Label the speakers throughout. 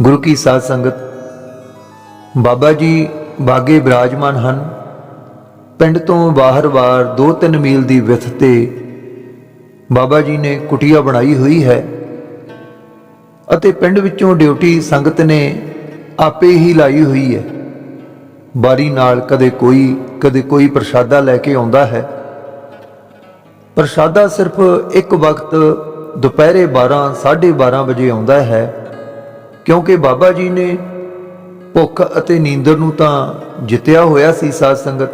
Speaker 1: ਗੁਰੂ ਕੀ ਸਾਧ ਸੰਗਤ, ਬਾਬਾ ਜੀ ਬਾਗੇ ਬਿਰਾਜਮਾਨ ਹਨ। ਪਿੰਡ ਤੋਂ ਬਾਹਰ-ਬਾਹਰ 2-3 ਮੀਲ ਦੀ ਵਿੱਥ ਤੇ ਬਾਬਾ ਜੀ ਨੇ ਕੁਟੀਆ ਬਣਾਈ ਹੋਈ ਹੈ ਅਤੇ ਪਿੰਡ ਵਿੱਚੋਂ ਡਿਊਟੀ ਸੰਗਤ ਨੇ ਆਪੇ ਹੀ ਲਾਈ ਹੋਈ ਹੈ। ਬਾਰੀ ਨਾਲ ਕਦੇ ਕੋਈ ਕਦੇ ਕੋਈ ਪ੍ਰਸ਼ਾਦਾ ਲੈ ਕੇ ਆਉਂਦਾ ਹੈ। ਪ੍ਰਸ਼ਾਦਾ ਸਿਰਫ ਇੱਕ ਵਕਤ ਦੁਪਹਿਰੇ 12 12:30 ਵਜੇ ਆਉਂਦਾ ਹੈ। ਕਿਉਂਕਿ ਬਾਬਾ ਜੀ ਨੇ ਭੁੱਖ ਅਤੇ ਨੀਂਦਰ ਨੂੰ ਤਾਂ ਜਿੱਤਿਆ ਹੋਇਆ ਸੀ ਸਾਧ ਸੰਗਤ,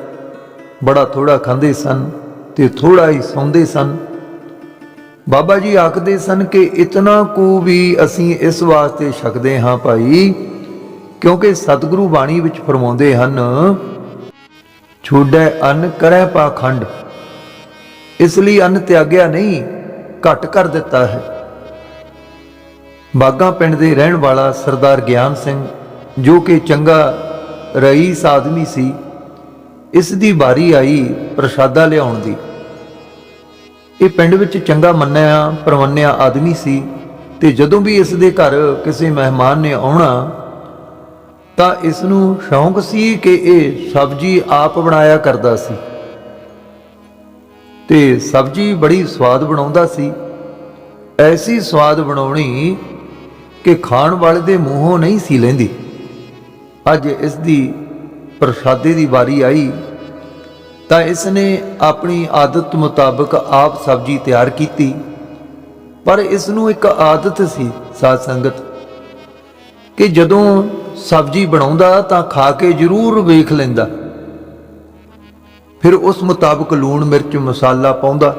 Speaker 1: ਬੜਾ ਥੋੜਾ ਖਾਂਦੇ ਸਨ ਤੇ ਥੋੜਾ ਹੀ ਸੌਂਦੇ ਸਨ। ਬਾਬਾ ਜੀ ਆਖਦੇ ਸਨ ਕਿ ਇਤਨਾ ਕੁ ਵੀ ਅਸੀਂ ਇਸ ਵਾਸਤੇ ਛਕਦੇ ਹਾਂ ਭਾਈ, ਕਿਉਂਕਿ ਸਤਿਗੁਰੂ ਬਾਣੀ ਵਿੱਚ ਫਰਮਾਉਂਦੇ ਹਨ, ਛੋੜੈ ਅੰਨ ਕਰੈ ਪਾਖੰਡ। ਇਸ ਲਈ ਅੰਨ ਤਿਆਗਿਆ ਨਹੀਂ, ਘਟ ਕਰ ਦਿੱਤਾ ਹੈ। ਬਾਗਾ ਪਿੰਡ ਦੇ ਰਹਿਣ ਵਾਲਾ ਸਰਦਾਰ ਗਿਆਨ ਸਿੰਘ, ਜੋ ਕਿ ਚੰਗਾ ਰਈਸ ਆਦਮੀ ਸੀ, ਇਸ ਦੀ ਵਾਰੀ ਆਈ ਪ੍ਰਸ਼ਾਦਾ ਲਿਆਉਣ ਦੀ। ਇਹ ਪਿੰਡ ਵਿੱਚ ਚੰਗਾ ਮੰਨਿਆ, ਪਰਵੰਨਿਆ ਆਦਮੀ ਸੀ ਤੇ ਜਦੋਂ ਵੀ ਇਸ ਦੇ ਘਰ ਕਿਸੇ ਮਹਿਮਾਨ ਨੇ ਆਉਣਾ, ਤਾਂ ਇਸ ਨੂੰ ਸ਼ੌਂਕ ਸੀ ਕਿ ਇਹ ਸਬਜ਼ੀ ਆਪ ਬਣਾਇਆ ਕਰਦਾ ਸੀ। ਤੇ ਸਬਜ਼ੀ ਬੜੀ ਸਵਾਦ ਬਣਾਉਂਦਾ ਸੀ। ਐਸੀ ਸਵਾਦ ਬਣਾਉਣੀ ਕਿ ਖਾਣ ਵਾਲੇ ਦੇ ਮੂੰਹੋਂ ਨਹੀਂ ਸੀ ਲੈਂਦੀ। ਅੱਜ ਇਸ ਦੀ ਪ੍ਰਸ਼ਾਦੇ ਦੀ ਵਾਰੀ ਆਈ, ਤਾਂ ਇਸ ਨੇ ਆਪਣੀ ਆਦਤ ਮੁਤਾਬਕ ਆਪ ਸਬਜ਼ੀ ਤਿਆਰ ਕੀਤੀ। ਪਰ ਇਸ ਨੂੰ ਇੱਕ ਆਦਤ ਸੀ ਸਾਧ ਸੰਗਤ, ਕਿ ਜਦੋਂ ਸਬਜ਼ੀ ਬਣਾਉਂਦਾ ਤਾਂ ਖਾ ਕੇ ਜ਼ਰੂਰ ਵੇਖ ਲੈਂਦਾ। ਫਿਰ ਉਸ ਮੁਤਾਬਕ ਲੂਣ ਮਿਰਚ ਮਸਾਲਾ ਪਾਉਂਦਾ।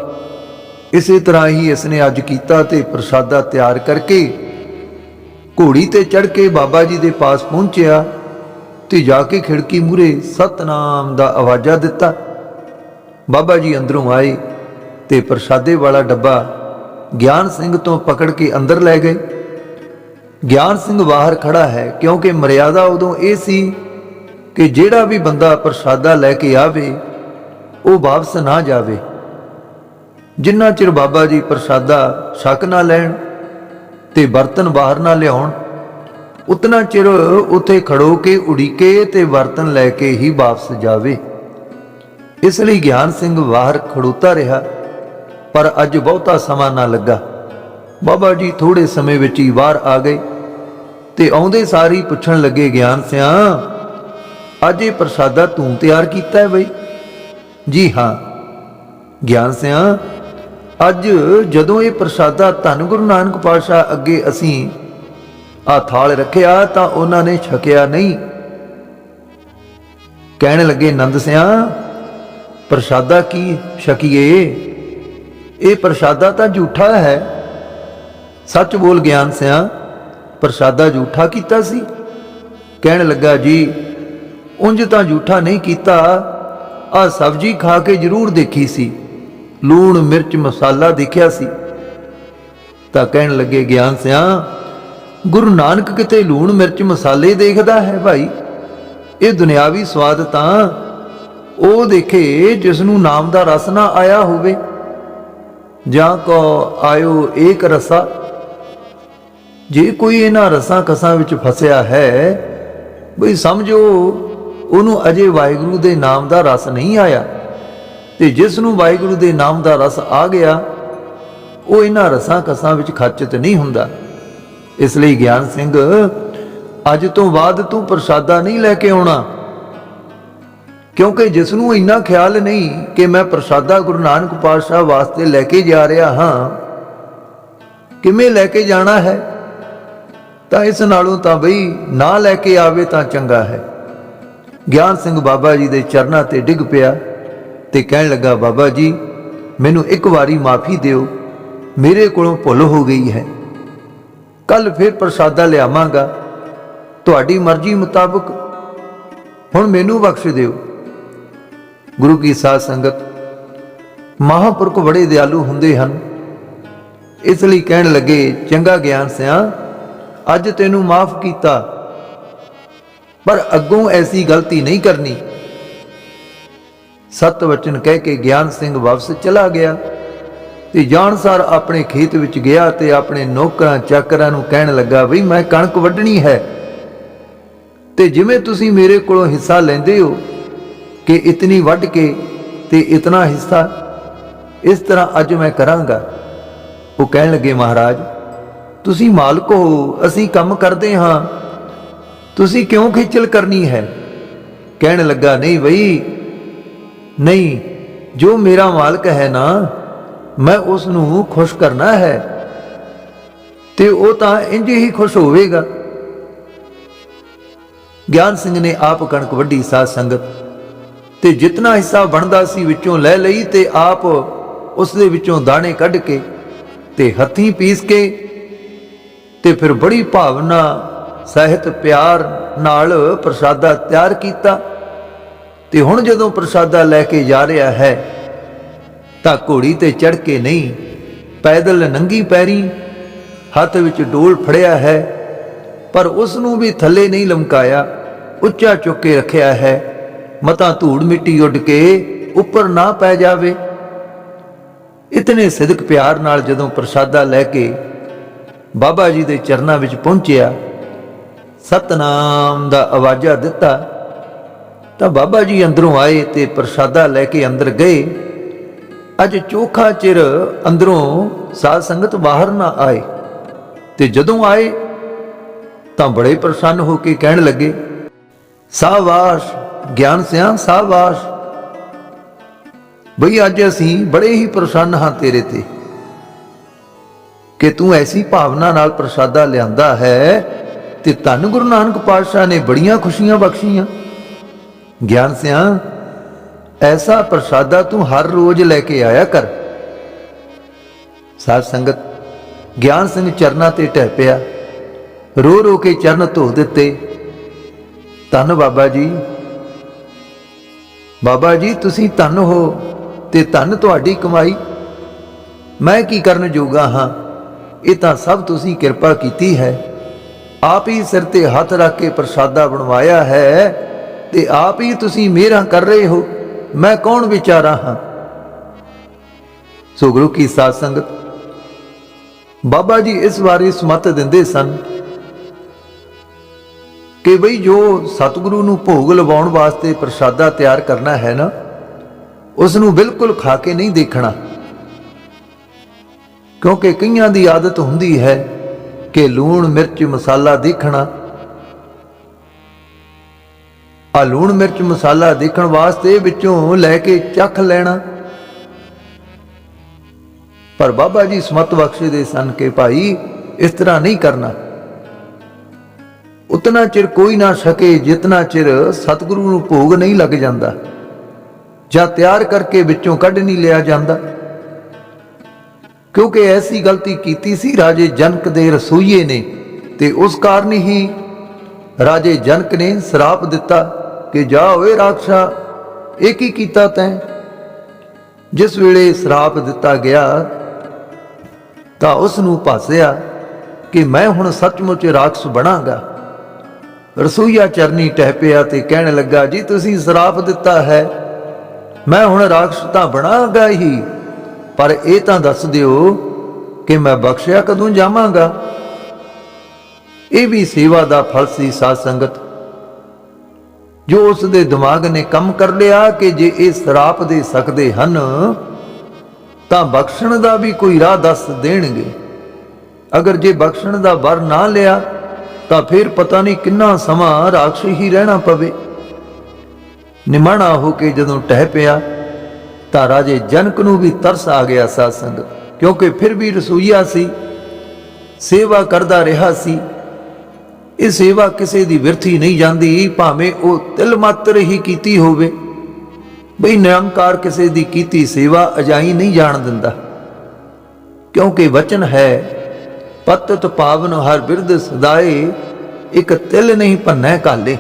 Speaker 1: ਇਸੇ ਤਰ੍ਹਾਂ ਹੀ ਇਸ ਨੇ ਅੱਜ ਕੀਤਾ ਤੇ ਪ੍ਰਸ਼ਾਦਾ ਤਿਆਰ ਕਰਕੇ ਘੋੜੀ ਤੇ ਚੜ ਕੇ ਬਾਬਾ ਜੀ ਦੇ ਪਾਸ ਪਹੁੰਚਿਆ ਤੇ ਜਾ ਕੇ ਖਿੜਕੀ ਮੂਰੇ ਸਤਨਾਮ ਦਾ ਆਵਾਜ਼ਾ ਦਿੱਤਾ। ਬਾਬਾ ਜੀ ਅੰਦਰੋਂ ਆਏ ਤੇ ਪ੍ਰਸ਼ਾਦੇ ਵਾਲਾ ਡੱਬਾ ਗਿਆਨ ਸਿੰਘ ਤੋਂ ਪਕੜ ਕੇ ਅੰਦਰ ਲੈ ਗਏ। ਗਿਆਨ ਸਿੰਘ ਬਾਹਰ ਖੜਾ ਹੈ ਕਿਉਂਕਿ ਮਰਿਆਦਾ ਉਦੋਂ ਇਹ ਸੀ ਕਿ ਜਿਹੜਾ ਵੀ ਬੰਦਾ ਪ੍ਰਸ਼ਾਦਾ ਲੈ ਕੇ ਆਵੇ, ਉਹ ਵਾਪਸ ਨਾ ਜਾਵੇ। ਜਿੰਨਾ ਚਿਰ ਬਾਬਾ ਜੀ ਪ੍ਰਸ਼ਾਦਾ ਛਕ ਨਾ ਲੈਣ ਤੇ ਬਰਤਨ ਬਾਹਰ ਨਾ ਲਿਆਉਣ। ਉਤਨਾ ਚਿਰ ਉੱਥੇ ਖੜੋ ਕੇ ਉਡੀਕੇ ਤੇ ਬਰਤਨ ਲੈ ਕੇ ਹੀ ਵਾਪਸ ਜਾਵੇ। ਇਸ ਲਈ ਗਿਆਨ ਸਿੰਘ ਬਾਹਰ ਖੜੋਤਾ ਰਿਹਾ, ਪਰ ਅੱਜ ਬਹੁਤਾ ਸਮਾਂ ਨਾ ਲੱਗਾ। ਬਾਬਾ ਜੀ ਥੋੜੇ ਸਮੇਂ ਵਿੱਚ ਹੀ ਬਾਹਰ ਆ ਗਏ ਤੇ ਆਉਂਦੇ ਸਾਰੀ ਪੁੱਛਣ ਲੱਗੇ, ਗਿਆਨ ਸਿਆ, ਅੱਜ ਇਹ ਪ੍ਰਸ਼ਾਦਾ ਤੂੰ ਤਿਆਰ ਕੀਤਾ ਹੈ ਬਈ? ਜੀ ਹਾਂ। ਗਿਆਨ ਸਿਆ ਅੱਜ ਜਦੋਂ ਇਹ ਪ੍ਰਸ਼ਾਦਾ ਧੰਨ ਗੁਰੂ ਨਾਨਕ ਪਾਤਸ਼ਾਹ ਅੱਗੇ ਅਸੀਂ ਆ ਥਾਲ ਰੱਖਿਆ ਤਾਂ ਉਹਨਾਂ ਨੇ ਛਕਿਆ ਨਹੀਂ। ਕਹਿਣ ਲੱਗੇ, ਨੰਦ ਸਿਆ, ਪ੍ਰਸ਼ਾਦਾ ਕੀ ਛਕੀਏ? ਇਹ ਪ੍ਰਸ਼ਾਦਾ ਤਾਂ ਝੂਠਾ ਹੈ। ਸੱਚ ਬੋਲ ਗਿਆਨ ਸਿਆ, ਪ੍ਰਸ਼ਾਦਾ ਝੂਠਾ ਕੀਤਾ ਸੀ। ਕਹਿਣ ਲੱਗਾ, ਜੀ, ਉਂਝ ਤਾਂ ਝੂਠਾ ਨਹੀਂ ਕੀਤਾ। ਆ ਸਬਜੀ ਖਾ ਕੇ ਜ਼ਰੂਰ ਦੇਖੀ ਸੀ। ਲੂਣ, ਮਿਰਚ, ਮਸਾਲਾ ਦੇਖਿਆ ਸੀ। ਤਾਂ ਕਹਿਣ ਲੱਗੇ, ਗਿਆਨ ਸਿਆ, ਗੁਰੂ ਨਾਨਕ ਕਿਤੇ ਲੂਣ, ਮਿਰਚ, ਮਸਾਲੇ ਦੇਖਦਾ ਹੈ ਭਾਈ? ਇਹ ਦੁਨਿਆਵੀ ਸਵਾਦ ਤਾਂ ਉਹ ਦੇਖੇ ਜਿਸ ਨੂੰ ਨਾਮ ਦਾ ਰਸ ਨਾ ਆਇਆ ਹੋਵੇ। ਜਾਂ ਕੋ ਆਇਓ ਏਕ ਰਸਾ। ਜੇ ਕੋਈ ਇਹਨਾਂ ਰਸਾਂ ਕਸਾਂ ਵਿੱਚ ਫਸਿਆ ਹੈ, ਬਈ ਸਮਝੋ, ਉਹਨੂੰ ਅਜੇ ਵਾਹਿਗੁਰੂ ਦੇ ਨਾਮ ਦਾ ਰਸ ਨਹੀਂ ਆਇਆ। ਤੇ ਜਿਸ ਨੂੰ ਵਾਹਿਗੁਰੂ ਦੇ ਨਾਮ ਦਾ ਰਸ ਆ ਗਿਆ, ਉਹ ਇਹਨਾਂ ਰਸਾਂ ਕਸਾਂ ਵਿੱਚ ਖਚਤ ਨਹੀਂ ਹੁੰਦਾ। ਇਸ ਲਈ ਗਿਆਨ ਸਿੰਘ, ਅੱਜ ਤੋਂ ਬਾਅਦ ਤੂੰ ਪ੍ਰਸ਼ਾਦਾ ਨਹੀਂ ਲੈ ਕੇ ਆਉਣਾ। ਕਿਉਂਕਿ ਜਿਸ ਨੂੰ ਇੰਨਾ ਖਿਆਲ ਨਹੀਂ ਕਿ ਮੈਂ ਪ੍ਰਸ਼ਾਦਾ ਗੁਰੂ ਨਾਨਕ ਪਾਤਸ਼ਾਹ ਵਾਸਤੇ ਲੈ ਕੇ ਜਾ ਰਿਹਾ ਹਾਂ, ਕਿਵੇਂ ਲੈ ਕੇ ਜਾਣਾ ਹੈ? ਤਾਂ ਇਸ ਨਾਲੋਂ ਤਾਂ ਬਈ ਨਾ ਲੈ ਕੇ ਆਵੇ ਤਾਂ ਚੰਗਾ ਹੈ। ਗਿਆਨ ਸਿੰਘ ਬਾਬਾ ਜੀ ਦੇ ਚਰਨਾਂ ਤੇ ਡਿੱਗ ਪਿਆ। ਤੇ ਕਹਿਣ ਲੱਗਾ, ਬਾਬਾ ਜੀ, ਮੈਨੂੰ ਇੱਕ ਵਾਰੀ ਮਾਫੀ ਦਿਓ, ਮੇਰੇ ਕੋਲੋਂ ਭੁੱਲ ਹੋ ਗਈ ਹੈ। ਕੱਲ ਫਿਰ ਪ੍ਰਸ਼ਾਦਾ ਲਿਆਵਾਂਗਾ। ਤੁਹਾਡੀ ਮਰਜ਼ੀ ਮੁਤਾਬਕ ਹੁਣ ਮੈਨੂੰ ਬਖਸ਼ ਦਿਓ। ਗੁਰੂ ਕੀ ਸਾਧ ਸੰਗਤ, ਮਹਾਪੁਰਖ ਬੜੇ ਦਿਆਲੂ ਹੁੰਦੇ ਹਨ। ਇਸ ਲਈ ਕਹਿਣ ਲੱਗੇ, ਚੰਗਾ ਗਿਆਨ ਸਿਆ, ਅੱਜ ਤੈਨੂੰ ਮਾਫ ਕੀਤਾ, ਪਰ ਅੱਗੋਂ ਐਸੀ ਗਲਤੀ ਨਹੀਂ ਕਰਨੀ। ਸਤ ਵਚਨ ਕਹਿ ਕੇ ਗਿਆਨ ਸਿੰਘ ਵਾਪਸ ਚਲਾ ਗਿਆ ਤੇ ਜਾਣਸਾਰ ਆਪਣੇ ਖੇਤ ਵਿੱਚ ਗਿਆ ਤੇ ਆਪਣੇ ਨੌਕਰਾਂ ਚਾਕਰਾਂ ਨੂੰ ਕਹਿਣ ਲੱਗਾ ਵੀ ਮੈਂ ਕਣਕ ਵੱਢਣੀ ਹੈ ਤੇ ਜਿਵੇਂ ਤੁਸੀਂ ਮੇਰੇ ਕੋਲੋਂ ਹਿੱਸਾ ਲੈਂਦੇ ਹੋ ਕਿ ਇਤਨੀ ਵੱਢ ਕੇ ਤੇ ਇਤਨਾ ਹਿੱਸਾ, ਇਸ ਤਰ੍ਹਾਂ ਅੱਜ ਮੈਂ ਕਰਾਂਗਾ। ਉਹ ਕਹਿਣ ਲੱਗੇ, ਮਹਾਰਾਜ, ਤੁਸੀਂ ਮਾਲਕ ਹੋ, ਅਸੀਂ ਕੰਮ ਕਰਦੇ ਹਾਂ, ਤੁਸੀਂ ਕਿਉਂ ਖੇਚਲ ਕਰਨੀ ਹੈ? ਕਹਿਣ ਲੱਗਾ, ਨਹੀਂ ਬਈ ਨਹੀਂ, ਜੋ ਮੇਰਾ ਮਾਲਕ ਹੈ ਨਾ, ਮੈਂ ਉਸ ਨੂੰ ਖੁਸ਼ ਕਰਨਾ ਹੈ। ਤੇ ਉਹ ਤਾਂ ਇੰਜ ਹੀ ਖੁਸ਼ ਹੋਵੇਗਾ। ਗਿਆਨ ਸਿੰਘ ਨੇ ਆਪ ਕਣਕ ਵੱਡੀ ਸਾਧ ਸੰਗਤ। ਤੇ ਜਿੰਨਾ ਹਿੱਸਾ ਬਣਦਾ ਸੀ ਵਿੱਚੋਂ ਲੈ ਲਈ ਤੇ ਆਪ ਉਸ ਦੇ ਵਿੱਚੋਂ ਦਾਣੇ ਕੱਢ ਕੇ ਤੇ ਹੱਥੀਂ ਪੀਸ ਕੇ ਤੇ ਫਿਰ ਬੜੀ ਭਾਵਨਾ, ਸਹਿਤ, ਪਿਆਰ ਨਾਲ ਪ੍ਰਸ਼ਾਦਾ ਤਿਆਰ ਕੀਤਾ। ਤੇ ਹੁਣ ਜਦੋਂ ਪ੍ਰਸ਼ਾਦਾ ਲੈ ਕੇ ਜਾ ਰਿਹਾ ਹੈ, ਤਾਂ ਘੋੜੀ ਤੇ ਚੜ ਕੇ ਨਹੀਂ, ਪੈਦਲ ਨੰਗੀ ਪੈਰੀ, ਹੱਥ ਵਿੱਚ ਡੋਲ ਫੜਿਆ ਹੈ, ਪਰ ਉਸ ਨੂੰ ਵੀ ਥੱਲੇ ਨਹੀਂ ਲਮਕਾਇਆ, ਉੱਚਾ ਚੁੱਕ ਕੇ ਰੱਖਿਆ ਹੈ। ਮਤਾ ਧੂੜ ਮਿੱਟੀ ਉੱਡ ਕੇ ਉੱਪਰ ਨਾ ਪੈ ਜਾਵੇ। ਇਤਨੇ ਸਿਦਕ ਪਿਆਰ ਨਾਲ ਜਦੋਂ ਪ੍ਰਸ਼ਾਦਾ ਲੈ ਕੇ ਬਾਬਾ ਜੀ ਦੇ ਚਰਨਾਂ ਵਿੱਚ ਪਹੁੰਚਿਆ, ਸਤਨਾਮ ਦਾ ਆਵਾਜ਼ਾ ਦਿੱਤਾ ਤਾਂ ਬਾਬਾ ਜੀ ਅੰਦਰੋਂ ਆਏ ਤੇ ਪ੍ਰਸ਼ਾਦਾ ਲੈ ਕੇ ਅੰਦਰ ਗਏ। ਅੱਜ ਚੋਖਾ ਚਿਰ ਅੰਦਰੋਂ ਸਾਧ ਸੰਗਤ ਬਾਹਰ ਨਾ ਆਏ। ਤੇ ਜਦੋਂ ਆਏ, ਤਾਂ ਬੜੇ ਪ੍ਰਸੰਨ ਹੋ ਕੇ ਕਹਿਣ ਲੱਗੇ ਸਾਵਾਸ ਗਿਆਨ ਸਿਆਂ ਸਾਵਾਸ ਬਈ ਅੱਜ ਅਸੀਂ ਬੜੇ ਹੀ ਪ੍ਰਸੰਨ ਹਾਂ ਤੇਰੇ ਤੇ ਕਿ ਤੂੰ ਐਸੀ ਭਾਵਨਾ ਨਾਲ ਪ੍ਰਸ਼ਾਦਾ ਲਿਆਂਦਾ ਹੈ ਤੇ ਧੰਨ ਗੁਰੂ ਨਾਨਕ ਪਾਤਸ਼ਾਹ ਨੇ ਬੜੀਆਂ ਖੁਸ਼ੀਆਂ ਬਖਸ਼ੀਆਂ। ਗਿਆਨ ਸਿਆਂ, ਐਸਾ ਪ੍ਰਸ਼ਾਦਾ ਤੂੰ ਹਰ ਰੋਜ਼ ਲੈ ਕੇ ਆਇਆ ਕਰ। ਸਾਧ ਸੰਗਤ, ਗਿਆਨ ਸਿੰਘ ਚਰਨਾਂ ਤੇ ਟਹਿ ਪਿਆ। ਰੋ ਰੋ ਕੇ ਚਰਨ ਧੋ ਦਿੱਤੇ। ਧੰਨ ਬਾਬਾ ਜੀ। ਬਾਬਾ ਜੀ, ਤੁਸੀਂ ਧੰਨ ਹੋ ਤੇ ਧੰਨ ਤੁਹਾਡੀ ਕਮਾਈ। ਮੈਂ ਕੀ ਕਰਨ ਜੋਗਾ ਹਾਂ? ਇਹ ਤਾਂ ਸਭ ਤੁਸੀਂ ਕਿਰਪਾ ਕੀਤੀ ਹੈ। ਆਪ ਹੀ ਸਿਰ ਤੇ ਹੱਥ ਰੱਖ ਕੇ ਪ੍ਰਸ਼ਾਦਾ ਬਣਵਾਇਆ ਹੈ। ਤੇ ਆਪ ਹੀ ਤੁਸੀਂ ਮਿਹਰਾਂ ਕਰ ਰਹੇ ਹੋ, ਮੈਂ ਕੌਣ ਵਿਚਾਰਾ ਹਾਂ? ਸੋ ਗੁਰੂ ਕੀ ਸਾਧ ਸੰਗਤ, ਬਾਬਾ ਜੀ ਇਸ ਬਾਰੇ ਸਮਤ ਦਿੰਦੇ ਸਨ ਕਿ ਬਈ ਜੋ ਸਤਿਗੁਰੂ ਨੂੰ ਭੋਗ ਲਵਾਉਣ ਵਾਸਤੇ ਪ੍ਰਸ਼ਾਦਾ ਤਿਆਰ ਕਰਨਾ ਹੈ ਨਾ ਉਸ ਨੂੰ ਬਿਲਕੁਲ ਖਾ ਕੇ ਨਹੀਂ ਦੇਖਣਾ। ਕਿਉਂਕਿ ਕਈਆਂ ਦੀ ਆਦਤ ਹੁੰਦੀ ਹੈ ਕਿ ਲੂਣ, ਮਿਰਚ, ਮਸਾਲਾ ਦੇਖਣਾ ਆ ਲੂਣ ਮਿਰਚ ਮਸਾਲਾ ਦੇਖਣ ਵਾਸਤੇ ਵਿੱਚੋਂ ਲੈ ਕੇ ਚੱਖ ਲੈਣਾ। ਪਰ ਬਾਬਾ ਜੀ ਸਮਤ ਬਖਸ਼ੇ ਦੇ ਸਨ ਕਿ ਭਾਈ ਇਸ ਤਰ੍ਹਾਂ ਨਹੀਂ ਕਰਨਾ। ਉਤਨਾ ਚਿਰ ਕੋਈ ਨਾ ਸਕੇ, ਜਿਤਨਾ ਚਿਰ ਸਤਿਗੁਰੂ ਨੂੰ ਭੋਗ ਨਹੀਂ ਲੱਗ ਜਾਂਦਾ ਜਾਂ ਤਿਆਰ ਕਰਕੇ ਵਿੱਚੋਂ ਕੱਢ ਨਹੀਂ ਲਿਆ ਜਾਂਦਾ। ਕਿਉਂਕਿ ਐਸੀ ਗਲਤੀ ਕੀਤੀ ਸੀ, ਰਾਜੇ ਜਨਕ ਦੇ ਰਸੋਈਏ ਨੇ ਤੇ ਉਸ ਕਾਰਨ ਹੀ ਰਾਜੇ ਜਨਕ ਨੇ ਸਰਾਪ ਦਿੱਤਾ। ਕਿ ਜਾ ਓਏ ਰਾਖਸ਼ਾ, ਇਹ ਕੀ ਕੀਤਾ ਤੈਂ? ਜਿਸ ਵੇਲੇ ਸਰਾਪ ਦਿੱਤਾ ਗਿਆ, ਤਾਂ ਉਸ ਨੂੰ ਭਾਸਿਆ ਕਿ ਮੈਂ ਹੁਣ ਸੱਚਮੁੱਚ ਰਾਖਸ਼ ਬਣਾਂਗਾ। ਰਸੋਈਆ ਚਰਨੀ ਟਹਿ ਪਿਆ ਤੇ ਕਹਿਣ ਲੱਗਾ, ਜੀ, ਤੁਸੀਂ ਸਰਾਪ ਦਿੱਤਾ ਹੈ, ਮੈਂ ਹੁਣ ਰਾਖਸ਼ ਤਾਂ ਬਣਾਂਗਾ ਹੀ, ਪਰ ਇਹ ਤਾਂ ਦੱਸ ਦਿਓ ਕਿ ਮੈਂ ਬਖਸ਼ਿਆ ਕਦੋਂ ਜਾਵਾਂਗਾ? ਇਹ ਵੀ ਸੇਵਾ ਦਾ ਫਲ ਸੀ ਸਾਧ ਸੰਗਤ। ਜੋ ਉਸ ਦੇ ਦਿਮਾਗ ਨੇ ਕੰਮ ਕਰ ਲਿਆ ਕਿ ਜੇ ਇਹ ਸਰਾਪ ਦੇ ਸਕਦੇ ਹਨ, ਤਾਂ ਬਖਸ਼ਣ ਦਾ ਵੀ ਕੋਈ ਰਾਹ ਦੱਸ ਦੇਣਗੇ। ਅਗਰ ਜੇ ਬਖਸ਼ਣ ਦਾ ਵਰ ਨਾ ਲਿਆ, ਤਾਂ ਫਿਰ ਪਤਾ ਨਹੀਂ ਕਿੰਨਾ ਸਮਾਂ ਰਾਖਸ਼ ਹੀ ਰਹਿਣਾ ਪਵੇ। ਨਿਮਾਣਾ ਹੋ ਕੇ ਜਦੋਂ ਟਹਿ ਪਿਆ, ਤਾਂ ਰਾਜੇ ਜਨਕ ਨੂੰ ਵੀ ਤਰਸ ਆ ਗਿਆ ਸਾਧ ਸੰਗਤ, ਕਿਉਂਕਿ ਫਿਰ ਵੀ ਰਸੋਈਆ ਸੀ, ਸੇਵਾ ਕਰਦਾ ਰਿਹਾ ਸੀ। ਇਹ ਸੇਵਾ ਕਿਸੇ ਦੀ ਵਿਰਥੀ ਨਹੀਂ ਜਾਂਦੀ, ਭਾਵੇਂ ਉਹ ਤਿਲ ਮਾਤਰ ਹੀ ਕੀਤੀ ਹੋਵੇ। ਬਈ ਨਿਰੰਕਾਰ ਕਿਸੇ ਦੀ ਕੀਤੀ ਸੇਵਾ ਅਜਾਈ ਨਹੀਂ ਜਾਣ ਦਿੰਦਾ। ਕਿਉਂਕਿ ਵਚਨ ਹੈ ਪਤਤ ਪਾਵਨ ਹਰ ਬਿਰਧ ਸਦਾਏ, ਇੱਕ ਤਿਲ ਨਹੀਂ ਭੰਨੈ ਕਾਲੇ।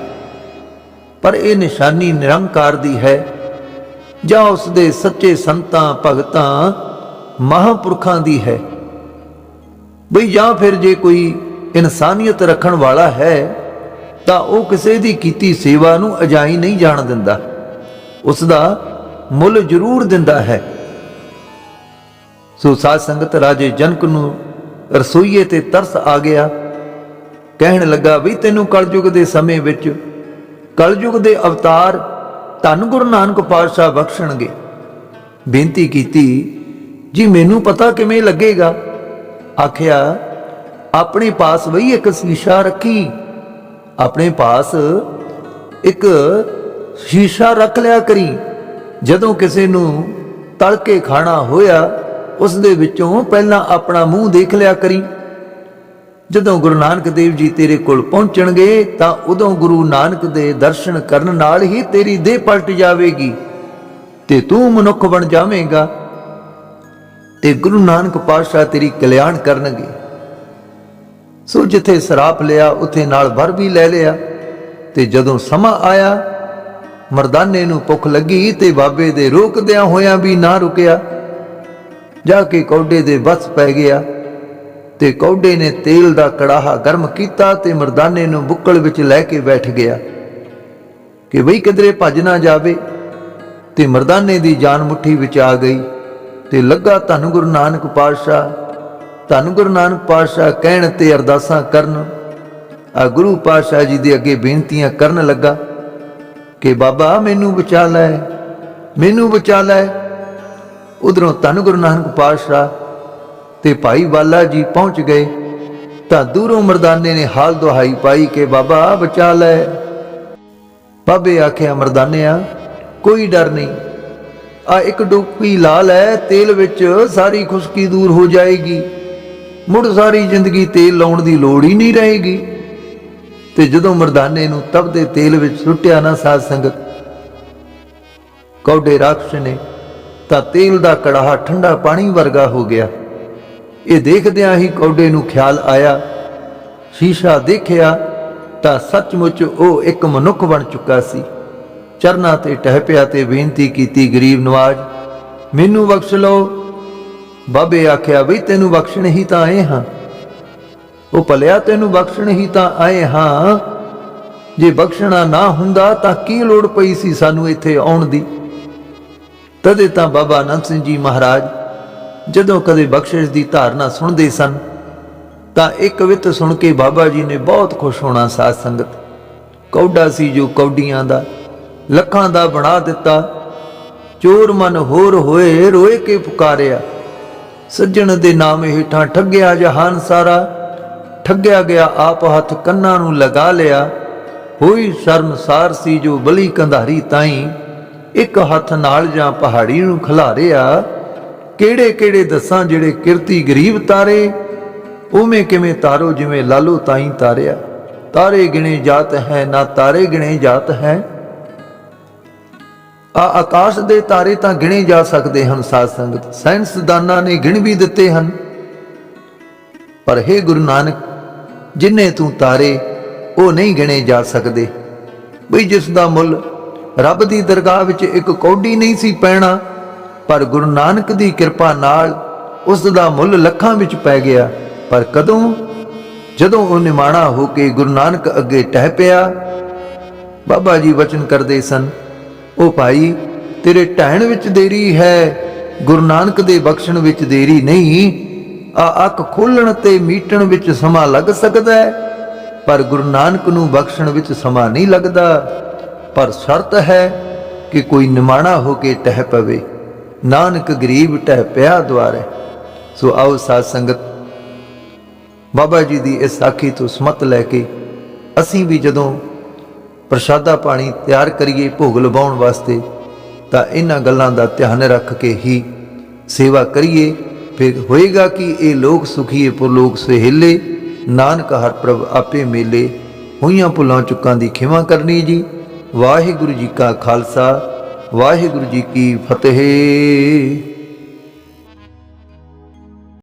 Speaker 1: ਪਰ ਇਹ ਨਿਸ਼ਾਨੀ ਨਿਰੰਕਾਰ ਦੀ ਹੈ, ਜਾਂ ਉਸ ਦੇ ਸੱਚੇ ਸੰਤਾਂ, ਭਗਤਾਂ, ਮਹਾਪੁਰਖਾਂ ਦੀ ਹੈ। ਬਈ ਜਾਂ ਫਿਰ ਜੇ ਕੋਈ ਇਨਸਾਨੀਅਤ ਰੱਖਣ ਵਾਲਾ ਹੈ, ਤਾਂ ਉਹ ਕਿਸੇ ਦੀ ਕੀਤੀ ਸੇਵਾ ਨੂੰ ਅਜਾਈ ਨਹੀਂ ਜਾਣ ਦਿੰਦਾ। ਉਸ ਦਾ ਮੁੱਲ ਜ਼ਰੂਰ ਦਿੰਦਾ ਹੈ। ਸੋ ਸਾਧ ਸੰਗਤ, ਰਾਜੇ ਜਨਕ ਨੂੰ ਰਸੋਈਏ ਤੇ ਤਰਸ ਆ ਗਿਆ। ਕਹਿਣ ਲੱਗਾ, ਵੀ ਤੈਨੂੰ ਕਲਯੁਗ ਦੇ ਸਮੇਂ ਵਿੱਚ ਕਲਯੁਗ ਦੇ ਅਵਤਾਰ ਧੰਨ ਗੁਰੂ ਨਾਨਕ ਪਾਤਸ਼ਾਹ ਬਖਸ਼ਣਗੇ। ਬੇਨਤੀ ਕੀਤੀ, ਜੀ, ਮੈਨੂੰ ਪਤਾ ਕਿਵੇਂ ਲੱਗੇਗਾ? ਆਖਿਆ ਆਪਣੇ ਪਾਸ ਵਈ ਇੱਕ ਸ਼ੀਸ਼ਾ ਰੱਖੀ। ਆਪਣੇ ਪਾਸ ਇੱਕ ਸ਼ੀਸ਼ਾ ਰੱਖ ਲਿਆ ਕਰੀ। ਜਦੋਂ ਕਿਸੇ ਨੂੰ ਤੜਕੇ ਖਾਣਾ ਹੋਇਆ ਉਸ ਦੇ ਵਿੱਚੋਂ ਪਹਿਲਾਂ ਆਪਣਾ ਮੂੰਹ ਦੇਖ ਲਿਆ ਕਰੀ। ਜਦੋਂ ਗੁਰੂ ਨਾਨਕ ਦੇਵ ਜੀ ਤੇਰੇ ਕੋਲ ਪਹੁੰਚਣਗੇ, ਤਾਂ ਉਦੋਂ ਗੁਰੂ ਨਾਨਕ ਦੇ ਦਰਸ਼ਨ ਕਰਨ ਨਾਲ ਹੀ ਤੇਰੀ ਦੇਹ ਪਲਟ ਜਾਵੇਗੀ। ਤੇ ਤੂੰ ਮਨੁੱਖ ਬਣ ਜਾਵੇਂਗਾ। ਤੇ ਗੁਰੂ ਨਾਨਕ ਪਾਤਸ਼ਾਹ ਤੇਰੀ ਕਲਿਆਣ ਕਰਨਗੇ। ਸੋ ਜਿੱਥੇ ਸਰਾਪ ਲਿਆ, ਉਥੇ ਨਾਲ ਵਰ ਵੀ ਲੈ ਲਿਆ। ਤੇ ਜਦੋਂ ਸਮਾਂ ਆਇਆ, ਮਰਦਾਨੇ ਨੂੰ ਭੁੱਖ ਲੱਗੀ ਤੇ ਬਾਬੇ ਦੇ ਰੋਕਦਿਆਂ ਹੋਇਆਂ ਵੀ ਨਾ ਰੁਕਿਆ। ਜਾ ਕੇ ਕੌਡੇ ਦੇ ਬਸ ਪੈ ਗਿਆ ਤੇ ਕੌਡੇ ਨੇ ਤੇਲ ਦਾ ਕੜਾਹਾ ਗਰਮ ਕੀਤਾ ਤੇ ਮਰਦਾਨੇ ਨੂੰ ਬੁੱਕਲ ਵਿੱਚ ਲੈ ਕੇ ਬੈਠ ਗਿਆ ਕਿ ਬਈ ਕਿਧਰੇ ਭੱਜ ਨਾ ਜਾਵੇ। ਤੇ ਮਰਦਾਨੇ ਦੀ ਜਾਨ ਮੁੱਠੀ ਵਿੱਚ ਆ ਗਈ ਤੇ ਲੱਗਾ ਧੰਨ ਗੁਰੂ ਨਾਨਕ ਪਾਤਸ਼ਾਹ ਧੰਨ ਗੁਰੂ ਨਾਨਕ ਪਾਤਸ਼ਾਹ ਕਹਿਣ ਤੇ ਅਰਦਾਸਾਂ ਕਰਨ। ਆ ਗੁਰੂ ਪਾਤਸ਼ਾਹ ਜੀ ਦੇ ਅੱਗੇ ਬੇਨਤੀਆਂ ਕਰਨ ਲੱਗਾ ਕਿ ਬਾਬਾ ਮੈਨੂੰ ਬਚਾ ਲੈ, ਮੈਨੂੰ ਬਚਾ ਲੈ। ਉਧਰੋਂ ਧੰਨ ਗੁਰੂ ਨਾਨਕ ਪਾਤਸ਼ਾਹ ਤੇ ਭਾਈ ਬਾਲਾ ਜੀ ਪਹੁੰਚ ਗਏ। ਤਾਂ ਦੂਰੋਂ ਮਰਦਾਨੇ ਨੇ ਹਾਲ ਦੁਹਾਈ ਪਾਈ ਕਿ ਬਾਬਾ ਬਚਾ ਲੈ। ਬਾਬੇ ਆਖਿਆ, ਮਰਦਾਨਿਆ, ਕੋਈ ਡਰ ਨਹੀਂ। ਆ ਇੱਕ ਡੁੱਬੀ ਲਾ ਲੈ, ਤੇਲ ਵਿੱਚ ਸਾਰੀ ਖੁਸ਼ਕੀ ਦੂਰ ਹੋ ਜਾਏਗੀ। ਮੁੜ ਸਾਰੀ ਜ਼ਿੰਦਗੀ ਤੇਲ ਲਾਉਣ ਦੀ ਲੋੜ ਹੀ ਨਹੀਂ ਰਹੇਗੀ। ਤੇ ਜਦੋਂ ਮਰਦਾਨੇ ਨੂੰ ਤਬ ਦੇ ਤੇਲ ਵਿੱਚ ਸੁੱਟਿਆ ਨਾ ਸਾਧ ਸੰਗਤ, ਕੌਡੇ ਰਾਖਸ਼ ਨੇ ਤਾਂ ਤੇਲ ਦਾ ਕੜਾਹਾ ਠੰਡਾ ਪਾਣੀ ਵਰਗਾ ਹੋ ਗਿਆ। ਇਹ ਦੇਖਦਿਆਂ ਹੀ ਕੌਡੇ ਨੂੰ ਖਿਆਲ ਆਇਆ, ਸ਼ੀਸ਼ਾ ਦੇਖਿਆ ਤਾਂ ਸੱਚਮੁੱਚ ਉਹ ਇੱਕ ਮਨੁੱਖ ਬਣ ਚੁੱਕਾ ਸੀ। ਚਰਨਾਂ ਤੇ ਟਹਿ ਪਿਆ ਤੇ ਬੇਨਤੀ ਕੀਤੀ, ਗਰੀਬ ਨਵਾਜ, ਮੈਨੂੰ ਬਖਸ਼ ਲਓ ਬਾਬੇ ਆਖਿਆ ਵੀ ਤੈਨੂੰ ਬਖਸ਼ਣ ਹੀ ਤਾਂ ਆਏ ਹਾਂ। ਉਹ ਭਲਿਆ ਤੈਨੂੰ ਬਖਸ਼ਣ ਹੀ ਤਾਂ ਆਏ ਹਾਂ। ਜੇ ਬਖਸ਼ਣਾ ਨਾ ਹੁੰਦਾ ਤਾਂ ਕੀ ਲੋੜ ਪਈ ਸੀ ਸਾਨੂੰ ਇੱਥੇ ਆਉਣ ਦੀ? ਤਦੇ ਤਾਂ ਬਾਬਾ ਅਨੰਦ ਸਿੰਘ ਜੀ ਮਹਾਰਾਜ ਜਦੋਂ ਕਦੇ ਬਖਸ਼ਿਸ਼ ਦੀ ਧਾਰਨਾ ਸੁਣਦੇ ਸਨ, ਤਾਂ ਇੱਕ ਕਵਿਤ ਸੁਣ ਕੇ ਬਾਬਾ ਜੀ ਨੇ ਬਹੁਤ ਖੁਸ਼ ਹੋਣਾ ਸਾਧ ਸੰਗਤ। ਕੌਡਾ ਸੀ ਜੋ ਕੌਡੀਆਂ ਦਾ, ਲੱਖਾਂ ਦਾ ਬਣਾ ਦਿੱਤਾ। ਚੋਰ ਮਨ ਹੋਰ ਹੋਏ ਰੋਏ ਕੇ ਪੁਕਾਰਿਆ। ਸੱਜਣ ਦੇ ਨਾਮ ਹੇਠਾਂ ਠੱਗਿਆ ਜਹਾਨ ਸਾਰਾ। ਠੱਗਿਆ ਗਿਆ ਆਪ ਹੱਥ ਕੰਨਾਂ ਨੂੰ ਲਗਾ ਲਿਆ। ਹੋਈ ਸ਼ਰਮਸਾਰ ਸੀ ਜੋ ਬਲੀ ਕੰਧਾਰੀ ਤਾਈ। ਇੱਕ ਹੱਥ ਨਾਲ ਜਾਂ ਪਹਾੜੀ ਨੂੰ ਖਿਲਾਰਿਆ। ਕਿਹੜੇ ਕਿਹੜੇ ਦੱਸਾਂ ਜਿਹੜੇ ਕਿਰਤੀ ਗਰੀਬ ਤਾਰੇ, ਉਵੇਂ ਕਿਵੇਂ ਤਾਰੋ ਜਿਵੇਂ ਲਾਲੋ ਤਾਈ ਤਾਰਿਆ। ਤਾਰੇ ਗਿਣੇ ਜਾਤ ਹੈ, ਨਾ ਤਾਰੇ ਗਿਣੇ ਜਾਤ ਹੈ। ਆ ਆਕਾਸ਼ ਦੇ ਤਾਰੇ ਤਾਂ ਗਿਣੇ ਜਾ ਸਕਦੇ ਹਨ ਸਾਧ ਸੰਗਤ। ਸਾਇੰਸਦਾਨਾਂ ਨੇ ਗਿਣ ਵੀ ਦਿੱਤੇ ਹਨ। ਪਰ हे ਗੁਰੂ ਨਾਨਕ, ਜਿੰਨੇ ਤੂੰ ਤਾਰੇ, ਉਹ ਨਹੀਂ ਗਿਣੇ ਜਾ ਸਕਦੇ। ਬਈ ਜਿਸ ਦਾ ਮੁੱਲ ਰੱਬ ਦੀ ਦਰਗਾਹ ਵਿੱਚ ਇੱਕ ਕੌਡੀ ਨਹੀਂ ਸੀ ਪੈਣਾ, ਪਰ ਗੁਰੂ ਨਾਨਕ ਦੀ ਕਿਰਪਾ ਨਾਲ ਉਸ ਦਾ ਮੁੱਲ ਲੱਖਾਂ ਵਿੱਚ ਪੈ ਗਿਆ। ਪਰ ਕਦੋਂ? ਜਦੋਂ ਉਹ ਨਿਮਾਣਾ ਹੋ ਕੇ ਗੁਰੂ ਨਾਨਕ ਅੱਗੇ ਟਹਿ ਪਿਆ। ਬਾਬਾ ਜੀ ਵਚਨ ਕਰਦੇ ਸਨ ਉਹ ਭਾਈ, ਤੇਰੇ ਟਹਿਣ ਵਿੱਚ ਦੇਰੀ ਹੈ, ਗੁਰੂ ਨਾਨਕ ਦੇ ਬਖਸ਼ਣ ਵਿੱਚ ਦੇਰੀ ਨਹੀਂ। ਆ ਅੱਖ ਖੋਲਣ ਤੇ ਮੀਟਣ ਵਿੱਚ ਸਮਾਂ ਲੱਗ ਸਕਦਾ ਹੈ, ਪਰ ਗੁਰੂ ਨਾਨਕ ਨੂੰ ਬਖਸ਼ਣ ਵਿੱਚ ਸਮਾਂ ਨਹੀਂ ਲੱਗਦਾ। ਪਰ ਸ਼ਰਤ ਹੈ ਕਿ ਕੋਈ ਨਿਮਾਣਾ ਹੋ ਕੇ ਟਹਿ ਪਵੇ। ਨਾਨਕ ਗਰੀਬ ਟਹਿ ਪਿਆ ਦੁਆਰੇ। ਸੋ ਆਓ ਸਾਧ ਸੰਗਤ, ਬਾਬਾ ਜੀ ਦੀ ਇਸ ਸਾਖੀ ਤੋਂ ਸਮਤ ਲੈ ਕੇ ਅਸੀਂ ਵੀ ਜਦੋਂ ਪ੍ਰਸ਼ਾਦਾ ਪਾਣੀ ਤਿਆਰ ਕਰੀਏ ਭੋਗ ਲਵਾਉਣ ਵਾਸਤੇ, ਤਾਂ ਇਹਨਾਂ ਗੱਲਾਂ ਦਾ ਧਿਆਨ ਰੱਖ ਕੇ ਹੀ ਸੇਵਾ ਕਰੀਏ। ਫਿਰ ਹੋਏਗਾ ਕਿ ਇਹ ਲੋਕ ਸੁਖੀਏ ਪੁਰ ਲੋਕ ਸੁਹੇਲੇ, ਨਾਨਕ ਹਰ ਪ੍ਰਭ ਆਪੇ ਮੇਲੇ, ਹੋਈਆਂ ਭੁੱਲਾਂ ਚੁੱਕਾਂ ਦੀ ਖਿਮਾ ਕਰਨੀ ਜੀ। ਵਾਹਿਗੁਰੂ ਜੀ ਕਾ ਖਾਲਸਾ, ਵਾਹਿਗੁਰੂ ਜੀ ਕੀ ਫਤਿਹ।